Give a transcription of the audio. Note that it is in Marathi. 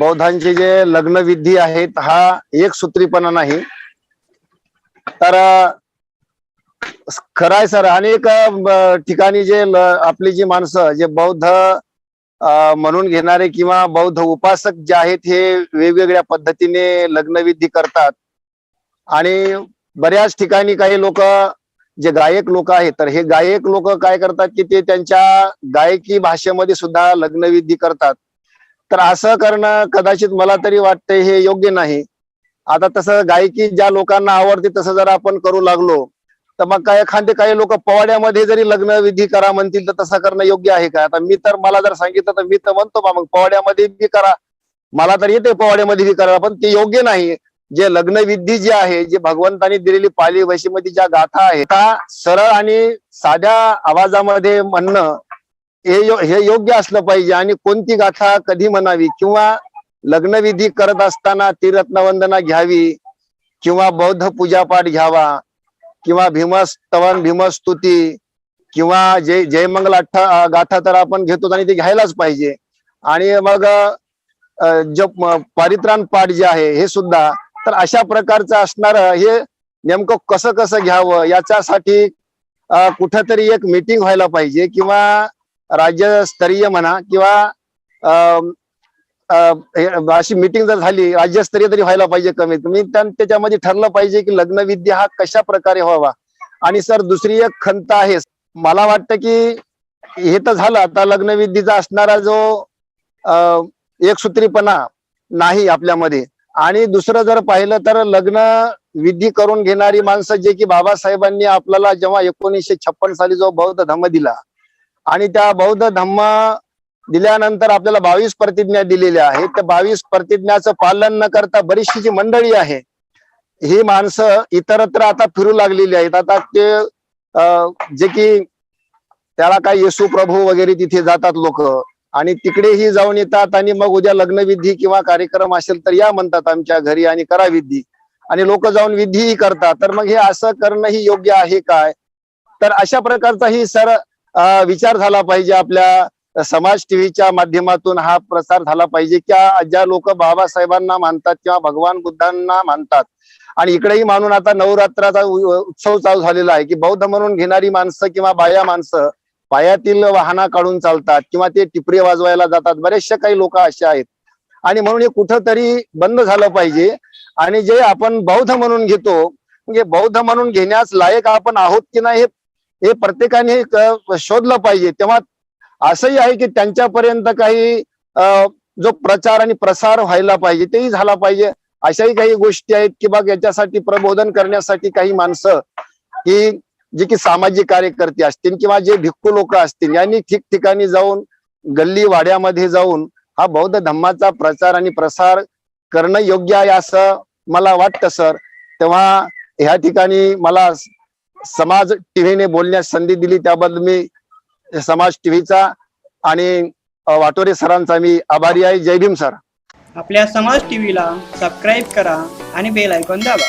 बौद्धांचे जे लग्नविधी आहेत हा एक सूत्रीपणा नाही. तर अ, खरं आहे सर अनेक ठिकाणी जे आपली जी माणसं जे बौद्ध म्हणून घेणारे किंवा बौद्ध उपासक जे आहेत हे वेगवेगळ्या पद्धतीने लग्नविधी करतात. आणि बऱ्याच ठिकाणी काही लोक जे गायक लोक आहेत तर हे गायक लोक काय करतात की ते त्यांच्या गायकी भाषेमध्ये सुद्धा लग्नविधी करतात. तर असं करणं कदाचित मला तरी वाटतंय हे योग्य नाही. आता तसं गायकी ज्या लोकांना आवडते तसं जर आपण करू लागलो तर मग काय एखादे काही लोक पवाड्यामध्ये जरी लग्न विधी करा म्हणतील तर तसं करणं योग्य आहे का? आता मी तर मला जर सांगितलं तर मी तर म्हणतो बा मग पवाड्यामध्ये बी करा. मला तर येते पवाड्यामध्ये बी करा पण ते योग्य नाही. जे लग्नविधी जे आहे जे भगवंतानी दिलेली पाली वशीमध्ये ज्या गाथा आहेत त्या सरळ आणि साध्या आवाजामध्ये म्हणणं हे यो- हे योग्य असलं पाहिजे आणि कोणती गाथा कधी म्हणावी किंवा लग्नविधी करत असताना तीरत्नवंदना घ्यावी किंवा बौद्ध पूजापाठ घ्यावा किंवा भीमस्तवन भीमस्तुती किंवा जय जयमंगल अठ्ठा गाथा तर आपण घेतो आणि ते घ्यायलाच पाहिजे. आणि मग जो जे पाठ जे आहे हे सुद्धा तर अशा प्रकारचं असणार हे नेमकं कसं कसं घ्यावं याच्यासाठी कुठेतरी कुठंतरी एक मीटिंग व्हायला पाहिजे किंवा राज्यस्तरीय म्हणा किंवा अशी मीटिंग जर झाली राज्यस्तरीय तरी व्हायला पाहिजे कमीत कमी त्याच्यामध्ये ठरलं पाहिजे की लग्नविद्या हा कशा प्रकारे व्हावा. आणि सर दुसरी एक खंत आहे. मला वाटतं की हे तर झालं. आता लग्नविद्येचा असणारा जो एकसूत्रीपणा नाही आपल्यामध्ये. आणि दुसरं जर पाहिलं तर लग्न विधी करून घेणारी माणसं जे की बाबासाहेबांनी आपल्याला जेव्हा एकोणीसशे छप्पन साली जो बौद्ध धम्म दिला आणि त्या बौद्ध धम्म दिल्यानंतर आपल्याला बावीस प्रतिज्ञा दिलेल्या आहेत. त्या बावीस प्रतिज्ञाचं पालन न करता बरीचशी जी मंडळी आहे ही माणसं इतरत्र आता फिरू लागलेली आहेत. आता ते जे की त्याला काय येसू प्रभू वगैरे तिथे जातात लोक. आणि तिकडेही जाऊन येतात आणि मग उद्या लग्नविधी किंवा कार्यक्रम असेल तर या म्हणतात आमच्या घरी आणि करा विधी. आणि लोक जाऊन विधीही करतात. तर मग हे असं करणं ही योग्य आहे काय? तर अशा प्रकारचा ही सर विचार झाला पाहिजे आपल्या समाज टीव्हीच्या माध्यमातून हा प्रसार झाला पाहिजे. की ज्या लोक बाबासाहेबांना मानतात किंवा भगवान बुद्धांना मानतात? आणि इकडेही मानून आता नवरात्राचा उत्सव चालू झालेला आहे की बौद्ध म्हणून घेणारी माणसं किंवा बाया माणसं पायातील वाहना काढून चालतात किंवा ते टिपरी वाजवायला जातात. बरेचसे काही लोक असे आहेत. आणि म्हणून हे कुठंतरी बंद झालं पाहिजे. आणि जे आपण बौद्ध म्हणून घेतो म्हणजे बौद्ध म्हणून घेण्यास लायक आपण आहोत की नाही हे हे प्रत्येकाने शोधलं पाहिजे. तेव्हा असंही आहे की त्यांच्यापर्यंत काही अं, जो प्रचार आणि प्रसार व्हायला पाहिजे तेही झाला पाहिजे. अशाही काही गोष्टी आहेत की बघ याच्यासाठी प्रबोधन करण्यासाठी काही माणसं की जे की सामाजिक कार्यकर्ते असतील किंवा जे भिक्खू लोक असतील यांनी ठिकठिकाणी जाऊन गल्ली वाड्यामध्ये जाऊन हा बौद्ध धम्माचा प्रचार आणि प्रसार करणं योग्य आहे असं मला वाटतं सर. तेव्हा ह्या ठिकाणी मला समाज टीव्हीने बोलण्यास संधी दिली त्याबद्दल मी समाज टीव्हीचा आणि वाटोरे सरांचा मी आभारी आहे. जय भीम सर. आपल्या समाज टीव्हीला सबस्क्राईब करा आणि बेल ऐकून दाबा.